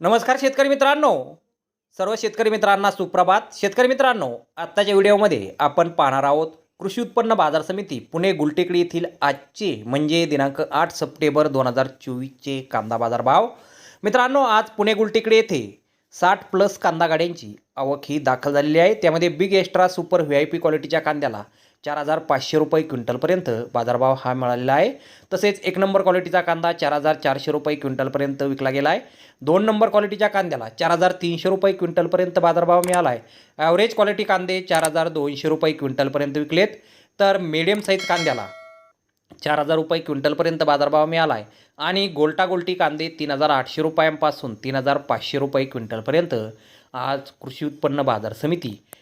नमस्कार शेतकरी मित्रांनो. सर्व शेतकरी मित्रांना सुप्रभात. शेतकरी मित्रांनो आत्ताच्या व्हिडिओमध्ये आपण पाहणार आहोत कृषी उत्पन्न बाजार समिती पुणे गुलटेकडी येथील आजचे म्हणजे दिनांक आठ सप्टेंबर दोन हजार चोवीसचे कांदा बाजार भाव मित्रांनो आज पुणे गुलटेकडी येथे साठ प्लस कांदा गाड्यांची आवक ही दाखल झालेली आहे. त्यामध्ये big extra super V I P क्वालिटीच्या कांद्याला चार हजार पाचशे रुपये क्विंटलपर्यंत बाजारभाव हा मिळालेला आहे. तसेच एक नंबर क्वालिटीचा कांदा चार हजार चारशे रुपये क्विंटलपर्यंत विकला गेला आहे. दोन नंबर क्वालिटीच्या कांद्याला चार हजार तीनशे रुपये क्विंटलपर्यंत बाजारभाव मिळाला आहे. ॲव्हरेज क्वालिटी कांदे चार हजार दोनशे रुपये क्विंटलपर्यंत विकलेत. तर मिडियम साईज कांद्याला चार हजार रुपये क्विंटलपर्यंत बाजारभाव मिळाला आहे. आणि गोल्टा गोल्टी कांदे तीन हजार आठशे रुपयांपासून तीन हजार पाचशे रुपये क्विंटलपर्यंत आज कृषी उत्पन्न बाजार समिती